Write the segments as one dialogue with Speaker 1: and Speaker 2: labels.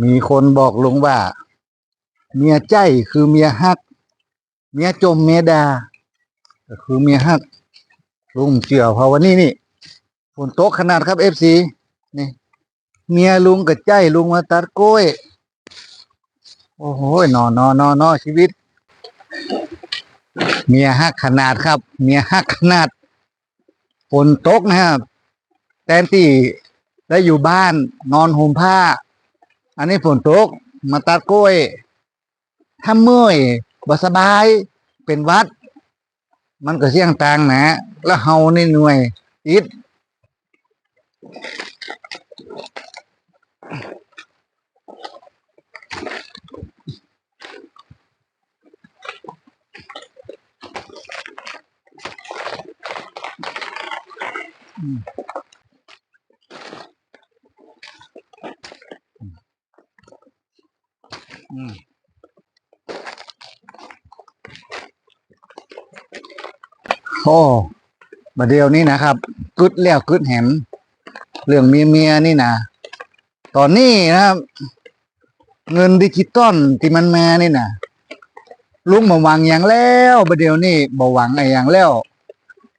Speaker 1: มีคนบอกลุงว่า เมียใจคือเมียฮัก เมียจมเมียดาก็คือเมียฮักลุงเชื่อเพราะวันนี้นี่ฝนตกขนาดครับเอฟซีนี่ เมียลุงกับใจลุงมาตัดกล้วยโอ้โหนอนอนอนอชีวิต เมียฮักขนาดครับ เมียฮักขนาดฝนตกนะครับแทนที่ได้อยู่บ้านนอนห่มผ้า อันนี้ฝนตก มาตัดกล้วยถ้าเมื่อยบ่สบายเป็นวัด มันก็เสี่ยงต่างนะ แล้วเฮาในหน่วยอิดอืม โอ้มาเดียวนี้นะครับกึดแล้วกึดแหมเรื่องเมียเมียนี่นะตอนนี้นะครับ เงินดิจิตอลที่มันมานี่นะลุงมาหวังอย่างแล้วประเดี๋ยวนี้บ่หวังอะไรอย่างแล้ว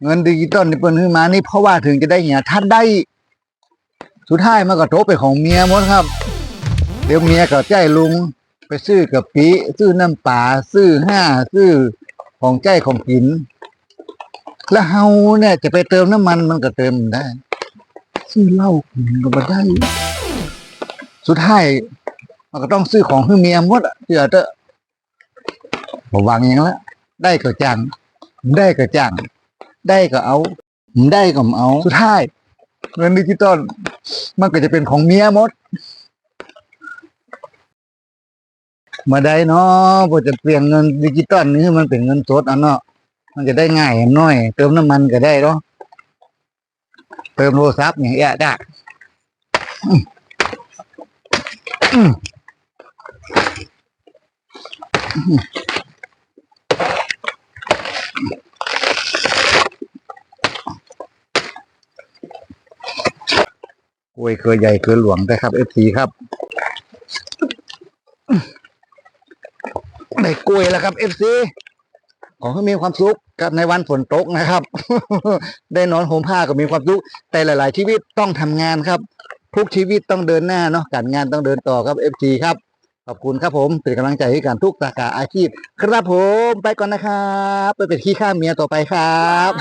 Speaker 1: เงินดิจิตอลที่เปิ้นขึ้นมานี่เพราะว่าถึงจะได้เนี่ยท่านได้ สุดท้ายมันก็โทบไปของเมียหมดครับ เดี๋ยวเมียก็ใจลุง ซื้อกะปิซื้อน้ำปลาซื้อห้าซื้อของใจของกิน แล้วเฮาเนี่ยจะไปเติมน้ำมันมันก็เติมได้ ซื้อเหล้ากินก็มาได้ สุดท้ายมันก็ต้องซื้อของให้เมียมดเชื่อเถอะผมวางอย่างละได้ก็จังได้ก็จังได้ก็เอาได้ก็เอา สุดท้ายเงินดิจิตอลมันก็จะเป็นของเมียมด มาได้เนาะพอจะเปลี่ยนเงินดิจิตอลนี่มันเป็นเงินสดอะเนาะมันจะได้ง่ายน่อย เติมน้ำมันก็ได้เนาะเติมโทรศัพท์อย่างเงี้ยได้กล้วยเครือใหญ่เครือหลวงได้ครับเอฟซีครับ ได้กล้วยแล้วครับเอฟซีขอให้มีความสุขกับในวันฝนตกนะครับ ได้นอนห่มผ้าก็มีความสุขแต่หลาย ๆ ชีวิตต้องทำงานครับ ทุกชีวิตต้องเดินหน้าเนาะการงานต้องเดินต่อครับเอฟซีครับขอบคุณครับผมเป็นกำลังใจให้การทุกสาขาอาชีพ ครับผมไปก่อนนะครับ ไปเป็นขี้ข้าเมียต่อไปครับ